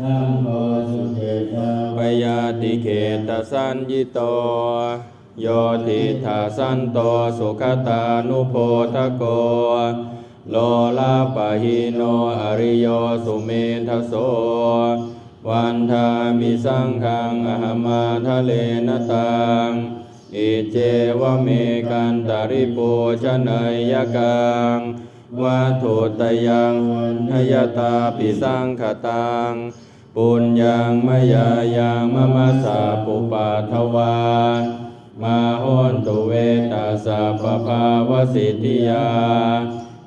นัมโมสุเจตาปยาติเขตสัญญิโต โยติทาสันโตสุขตานุโพทโก โลลาปะหิโนอริโยสุเมทโส วันทามิสังขังอหมาทะเลนตังอิเจวเมกันตาริปูชนยกัง วัตถุตยังทยตาปิสังขตังปุญญังมยายังมะมะสาปุปาทวามาโหนตุเวตัสสะปะภาวสิทธิยา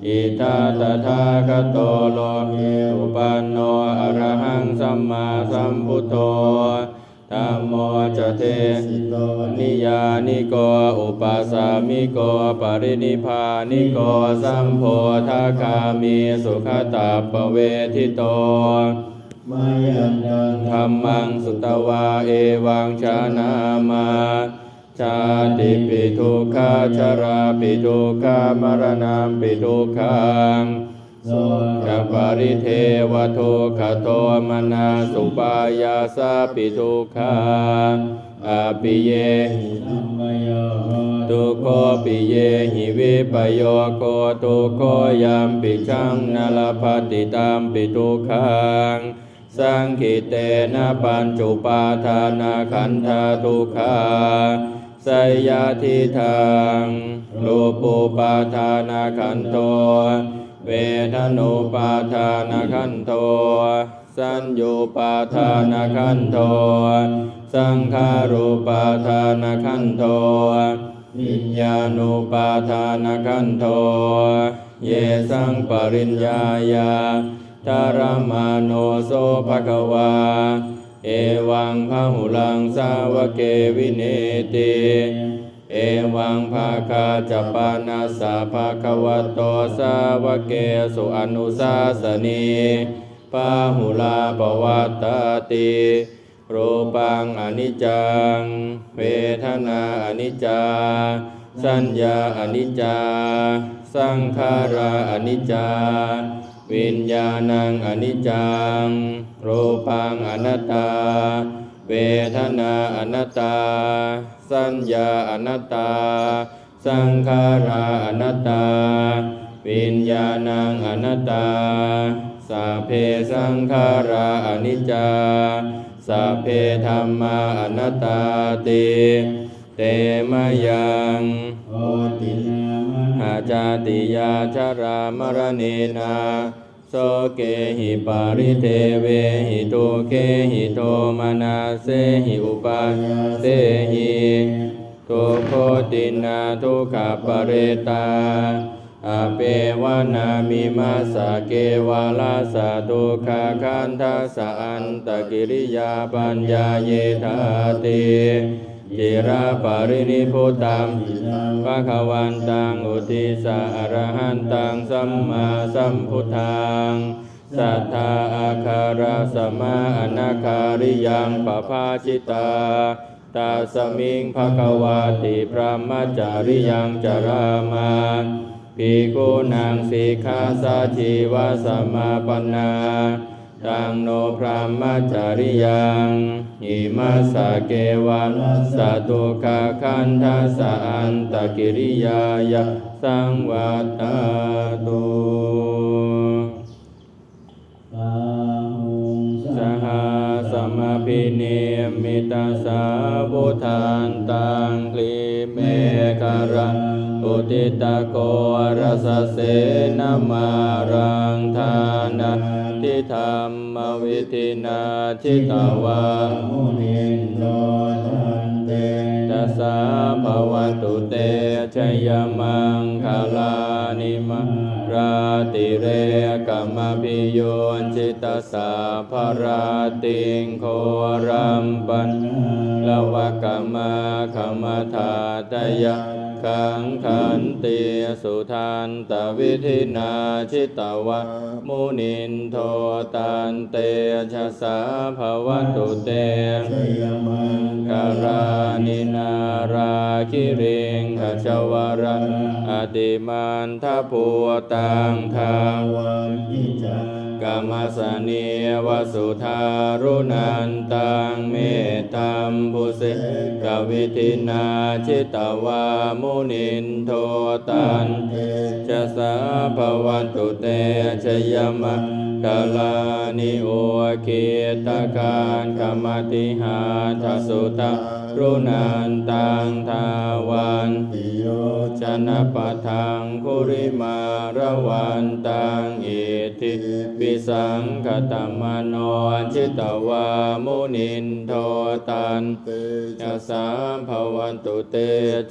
อิทาตถาคโตโลเกอุปันโนอรหังสัมมาสัมพุทโธ ธัมโมจะเทสิโตนิยานิโกอุปัสสามิโกปรินิพานิโกสัมโพธาคามีสุขตาปเวทิโตมายันตังธรรมังสุตวาเอวังชานามาชาติปิทุกขาชาราปิทุกขามรณะปิทุกขังโส กัปริเทวโทขโตมนาสุปายาสาปิทุขาอาปิเยทุโคปิเยหิวิปโยโกทุโคยัมปิชังนาลภัตติตามปิทุขังสังคิเตนะปัญจุปาทานาขันธาทุขาสยาทิทางรูปุปาทานาขันโต เวทนุปาทานขันโตสัญญูปาทานขันโตสังขารูปาทานขันโตวิญญาณุปาทานขันโท เยสังปริญญายาทารมาโนโสภควา เอวังพหุลังสาวเกวิเนติ เอวังภาคาจปานาสาภาควโตสาวเกสุอนุสาสนีปาหุลาปวัตตติรูปังอนิจจัง เวทนาอนิจจา สัญญาอนิจจา สังขาราอนิจจา วิญญาณังอนิจจัง รูปังอนัตตา เวทนาอนัตตา สัญญาอนัตตา สังขาราอนัตตา วิญญาณังอนัตตาสัพเพสังขาราอนิจจาสัพเพธรรมาอนัตตาติเตมะยังโอตินามะอาจาติยาชารามรณเนนาโสเกหิปาริเทเวหิตุเกหิโทมานาเสหิอุปาเสหิทุโคตินาทุขปะเรตาอเปวนามิมาสเกวาลาสาทุขาคันทัสะอันตกิริยาปัญญาเยธาติ จิราปรินิพุตัมภะคะวันตังอุทิสะอรหันตังสัมมาสัมพุทธังสัทธาอาคาราสมาอนาคาริยังปภาชิตาตาสมิงภะควาติพระมจาริยังจารามาภิกขุนังสิกขาสาชีวาสมาปนา ตังโนพระมจาริยังอิมาสะเกวันสะตุกะคันทัสอันตกิริยายะสังวัตตตุปาหุงสหาสมพิเนมิตาสาบุทานตังคลีเมฆารังอุติตะโกรสเสนมารังทานา ทิธรรมวิธินาทิตวามุนินโตทันเตตัสสะภะวะตุเตชยมังคาลานิมาราติเรกัมมพิโยนจิตตสสะภะราติงโครัมปันละวะกัมมาคัมมธาตยะ ขังขันติสุทันตวิธินาชิตวะมุนินโทตันเตชะสาภวตุเตชยมังกาลานินาราคิริงขจวรันอติมันทพัวตังทาวันทิจัง กรรมสเนวสุธารุนันตังเมตตัมบุเสกวิทินาชิตวามุนินโทตันจะสาภวันตุเตชยมะ กาลานิโอเกตการกรรมติหาทสุตารุนันตังทาวันติโยชนะปะทังคุริมาระวันตังอิทิปิสังคตมโนชิตวามุนินโทตันเตยะสาภวันตุเต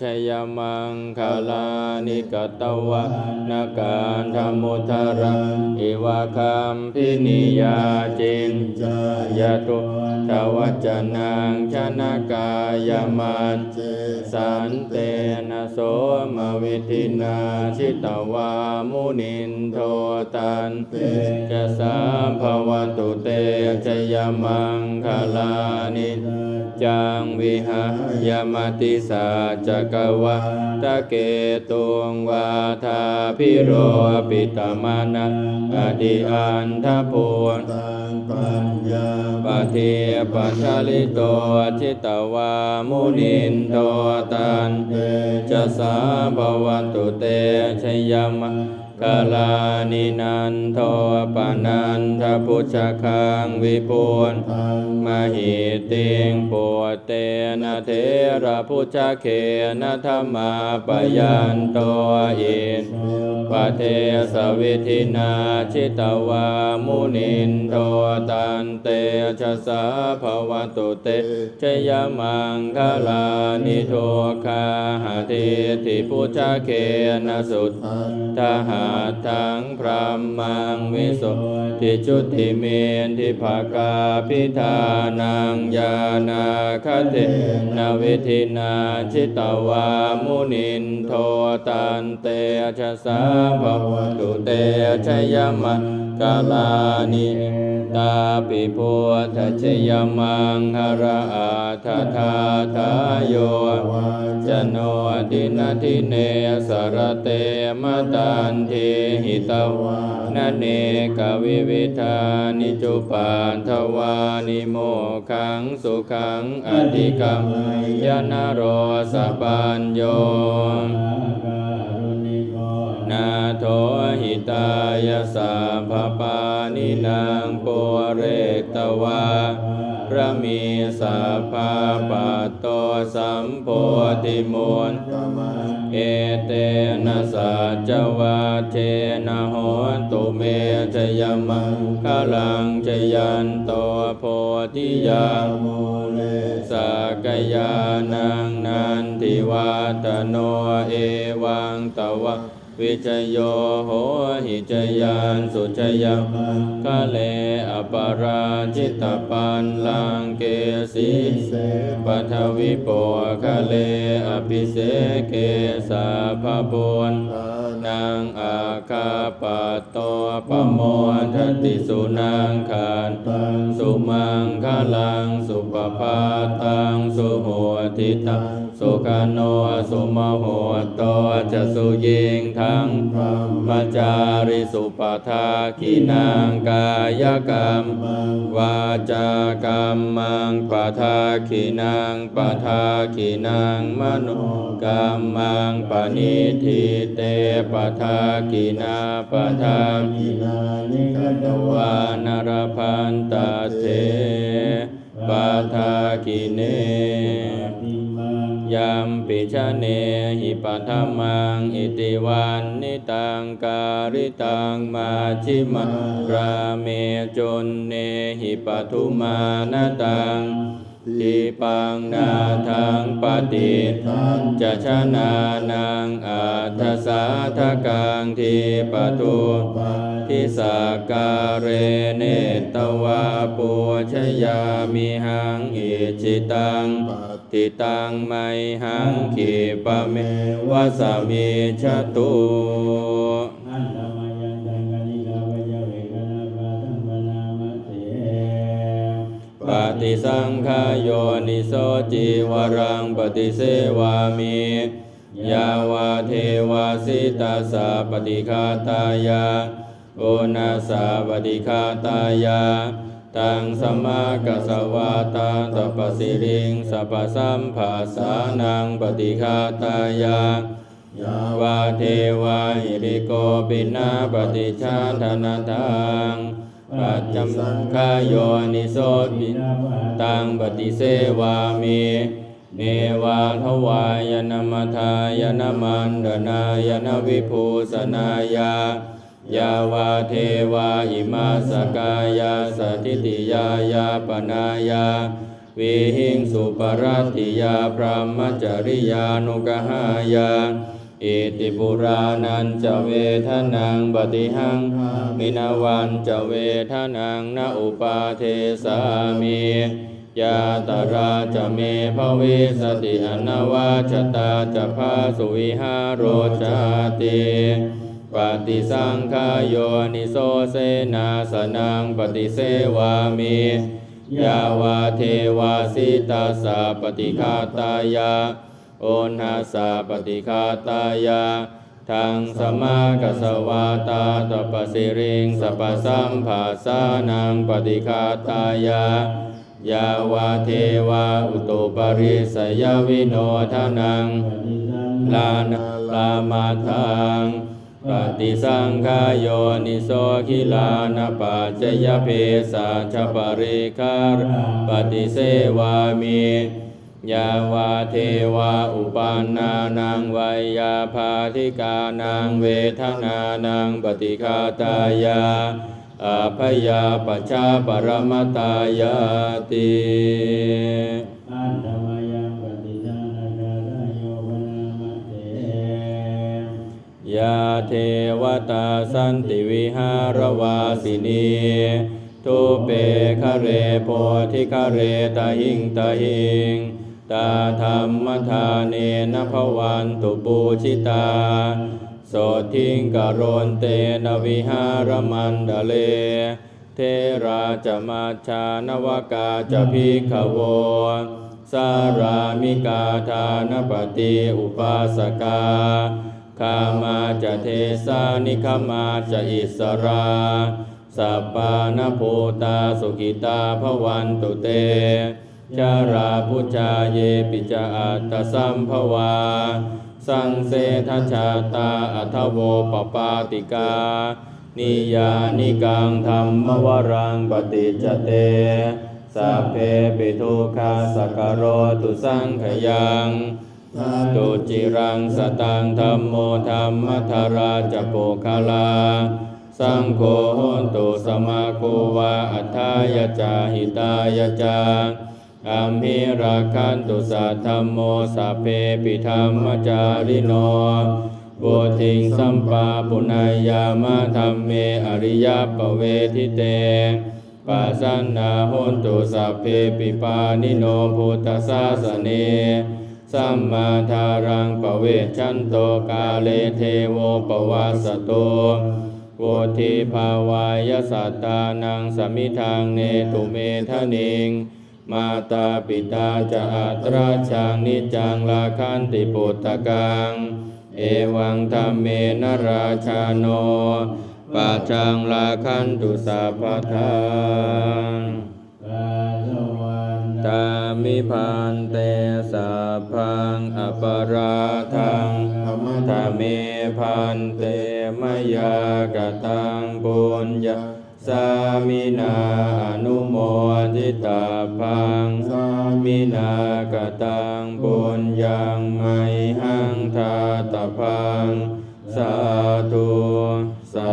ชยมังคาลานิกตวะนาการธรรมุทระอิวะคัมพินิยาจินจายตุทวัจนังชนะกายมันเจสันเตนะโสมวิทินาชิตวามุนินโทตันจะสาภวันตุเตชยมังคลานิจังวิหายมติสาจักวะตะเกตุงวาทาพิโรปิตมานะอดิอันทพูนตังปัญญาปะเทปัชาลิโตชิตวามุนินโตตันเตจะสาภวันตุเตชยมะ กาลานินันโทปนันทพุชคังวิปุนตังมหิติงปุเตนะเทระพุชเคนะธรรมาปยันโตอินปะเทสวิธินาชิตวามุนินโทตันเตชะสาภวตุเตชยมังคลานิโทคาหาทิทิพุชเคนะสุทตังทหาทังพรหมังวิสุทธิจุติเมนทิภากาพิธานังยานาคเตนวิธินาชิตวามุนินโทตันเตชะสาภวตุเตชยมัน กาลานิตาปิพุทธเชยมังหระอาทาทาทายโยจโนดินาทิเนสรเตมตันเทหิตวานเนกวิวิธานิจุปานทวานิโมขังสุขังอธิกรรมยนโรสปัญโย ตายาสาภปานินางโปเรตวาพระมีสาภาปัตโตสัมโพธิมูลเอเตนะสัจวาเทนะโหตุเมชยมังคลังชยันโตโพธิยาโมเลสักยานังนันทิวาตโนเอวังตวะ วิจโยโหหิจยานสุจยังกะเลอปาราจิตตปันลังเกสีปัทวิโปคะเลอภิเสเกสาภบุญนางอาคาปโตปโมทติสุนางคานสุมังคลังสุปภาตังสุโหติตัง สุขโนสุมโหโตจะสุยิงทังพรมจาริสุปทาขีนางกายกรรมวาจากรรมังปทาขีนางปทาขีนางมโนกรรมังปณิทิเตปทาขีนาปทากินานิกตวาวานรพันตาเทปทาขีเน วิชะเนหิปัทมังอิติวันนิตังการิตังมาชิมาราเมจนเนหิปัทุมานตัง ทิปังนาทังปฏิทังจะชนะนังอัตสาทกังทิปตุทิสาการเรเนตวาปูชยามิหังอิจิตังติตังไมหังขีปะเมวะสามิชตุอันตมยันตั ฏิสังขายโยนิโสจิวรังปฏิเสวามิยาวาเทวาสิตาสาปฏิคาตายาโอนาสาปฏิคาตายา ตังสมากัสวาตาตปสิริงสัพสัมภาสานังปฏิคาตายายาวาเทวาหิริโกปินาปฏิชาธนาทัง ปัจจังคายโยนิโสติตังปฏิเสวามิเนวาทวายนมทายนมันดนายนวิภูสนายายาวาเทวาอิมาสกายาสถิติยายาปนายาวิหิงสุปรัตติยาพรหมจริยานุกหายา อิติปุรานันจะเวทนังปฏิหัง มินาวันจะเวทนังนาอุปาเทสามียาตราจะเมภเวสติอนาวาชตาจะพาสุวิหารโรจาติปฏิสังขายโยนิโสเสนาสนังปฏิเสวามิยาวาเทวาสิตาสาปฏิคาตายา โอนหาสาปฏิคาตายาทางสมากัสวาตาตปสิริงสปสัมภาสานังปฏิคาตายายาวาเทวาอุตุปริสยวิโนทานังลานาลามาทังปฏิสังขายโยนิโสขิลานาปัจยเพสัชปริคารปฏิเสวามิ ยาวาเทวาอุปานานังวัยยาภาธิกานังเวทนานังปฏิคาตายาอาพยาปชาปรมตายาติอันธรรมยังปฏิจานาคาตโยปนามเตยาเทวตาสันติวิหารวาสินีทุเปคะเรโพธิคะเรตาหิงตาหิง ตาธรรมทาเนนะภวันตุปูชิตาโสทิงกโรนเตนวิหารมันดาเล เทราจะมาชานวกาจะพิขโวสารามิกาทานปฏิอุปาสกาคามาจะเทสานิคามาจะอิสราสัปปานภูตาสุขิตาภวันตุเต จาราพุชาเยปิจาอัตสัมภวา สังเสทชาตาอัทโวปปาติกา นิยานิกังธรรมวรังปฏิจเตสัพเพปิทุกขาสการโรตุสังขยังตุจิรังสตังธรรมโมธรรมทาราจโปคาลา สังโฆตุสมาโควาอัฏฐายจาหิตายจา อัมพิราคันตุสัทธมโมสัพเพปิธรรมจาริโนบุทิงสัมปาปุณายามะธรรมเมอริยปเวทิเตปัสสันนาโหนตุสัพเพปิปานิโนพุทธสาสเนสัมมาทารังปเวชันโตกาเลเทโวปวาสโตโวทิภาวายสัตตานังสมิทางเนตุเมทะนิง มาตาปิตาจะอัตราชังนิจังลาคันติปุตตะกัง เอวังธรรมเมนราชาโนปัจจังลาคันตุสัพพทังกานตามิพันเตสัพพังอปราทังธรรมเมพันเตมยากตังปุญญา สามินาอนุโมทิตาพัง สามินากตังปุญญังไมหังทาตพัง สาธุสา